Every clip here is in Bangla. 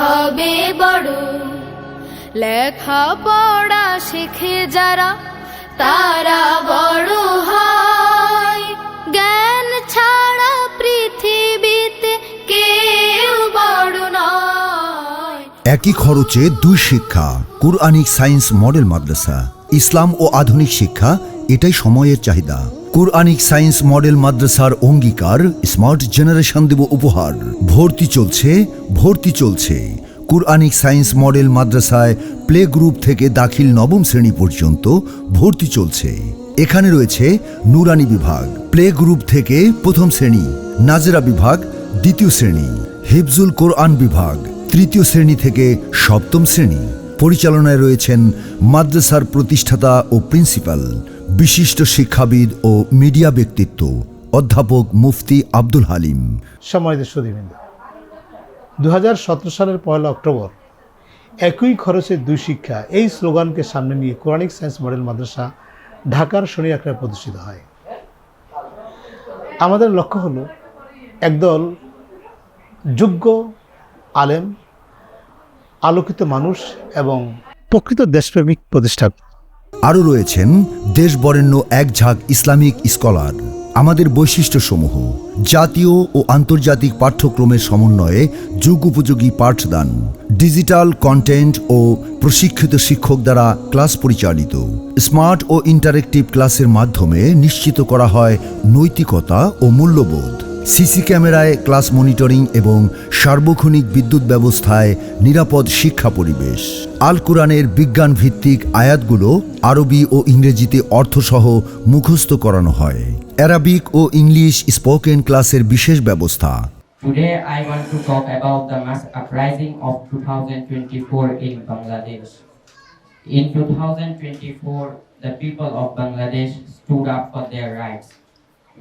হবে বড়। লেখা পড়া শিখে যারা, তারা বড় হয়। জ্ঞান ছাড়া পৃথিবীতে কেউ বড় নয়। একই খরচে দুই শিক্ষা, কুরআনিক সায়েন্স মডেল মাদ্রাসা, ইসলাম ও আধুনিক শিক্ষা, এটাই সময়ের চাহিদা। কুরআনিক সায়েন্স মডেল মাদ্রাসার অঙ্গীকার স্মার্ট জেনারেশন দেব উপহার। ভর্তি চলছে ভর্তি চলছে। কুরআনিক সায়েন্স মডেল মাদ্রাসায় প্লে গ্রুপ থেকে দাখিল নবম শ্রেণি পর্যন্ত ভর্তি চলছে। এখানে রয়েছে নুরানি বিভাগ, প্লে গ্রুপ থেকে প্রথম শ্রেণি, নাজরা বিভাগ, দ্বিতীয় শ্রেণি, হিফজুল কোরআন বিভাগ, তৃতীয় শ্রেণি থেকে সপ্তম শ্রেণি। পরিচালনায় রয়েছেন মাদ্রাসার প্রতিষ্ঠাতা ও প্রিন্সিপাল বিশিষ্ট শিক্ষাবিদ ও মিডিয়া ব্যক্তিত্ব অধ্যাপক মুফতি আব্দুল হালিম। সম্মানিত সুদীবৃন্দ দু সালের পয়লা অক্টোবর, একই খরচে দুই শিক্ষা এই স্লোগানকে সামনে নিয়ে কোরআনিক সায়েন্স মডেল মাদ্রাসা ঢাকার শনি আখড়ায় প্রতিষ্ঠিত হয়। আমাদের লক্ষ্য হলো একদল যোগ্য আলেম, আলোকিত মানুষ এবং প্রকৃত দেশপ্রেমিক প্রতিষ্ঠাতা। আরও রয়েছেন দেশ বরেণ্য এক ঝাঁক ইসলামিক স্কলার, আমাদের বৈশিষ্ট্যসমূহ, জাতীয় ও আন্তর্জাতিক পাঠ্যক্রমের সমন্বয়ে যুগ উপযোগী পাঠদান, ডিজিটাল কন্টেন্ট ও প্রশিক্ষিত শিক্ষক দ্বারা ক্লাস পরিচালিত, স্মার্ট ও ইন্টারেক্টিভ ক্লাসের মাধ্যমে নিশ্চিত করা হয় নৈতিকতা ও মূল্যবোধ। সিসি ক্যামেরায় ক্লাস মনিটরিং এবং সার্বক্ষণিক বিদ্যুৎ ব্যবস্থায় নিরাপদ শিক্ষা পরিবেশ আল কোরআনের বিজ্ঞান ভিত্তিক আয়াতগুলো আরবি ও ইংরেজিতে অর্থসহ মুখস্থ করানো হয় অ্যারাবিক ও ইংলিশ স্পোকেন ক্লাসের বিশেষ ব্যবস্থা Today I want to talk about the mass uprising of 2024 in Bangladesh. In 2024, the people of Bangladesh stood up for their rights.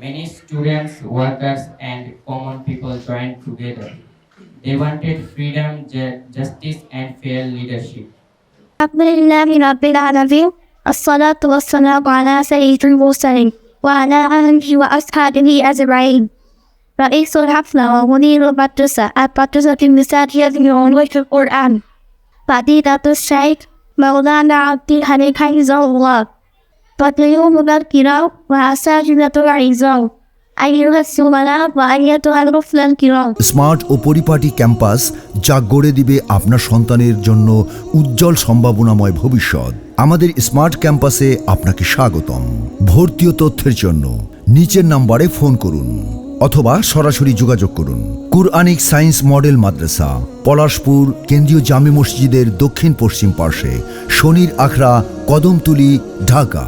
Many students, workers, and common people joined together. They wanted freedom, ju- justice, and fair leadership. الحمد لله رب العالمين الصلاة والسلام على سيد المرسلين وعلى آله وأصحابه أجمعين رئيس الحفلة ومدير المدرسة المدرسة المثالية لعلوم القرآن فضيلة الشيخ مولانا عبد الحليم حفظه الله فاليوم الكرام وأساتذة العظام أيها الزملاء وأيتها الرفل الكرام smart ও পরিপাটি ক্যাম্পাস যা গড়ে দিবে আপনার সন্তানের জন্য উজ্জ্বল সম্ভাবনাময় ভবিষ্যৎ আমাদের স্মার্ট ক্যাম্পাসে আপনাকে স্বাগতম ভর্তি ও তথ্যের জন্য নিচের নাম্বারে ফোন করুন অথবা সরাসরি যোগাযোগ করুন কুরআনিক সায়েন্স মডেল মাদ্রাসা পলাশপুর কেন্দ্রীয় জামে মসজিদের দক্ষিণ পশ্চিম পার্শ্বে শনির আখড়া কদমতুলি ঢাকা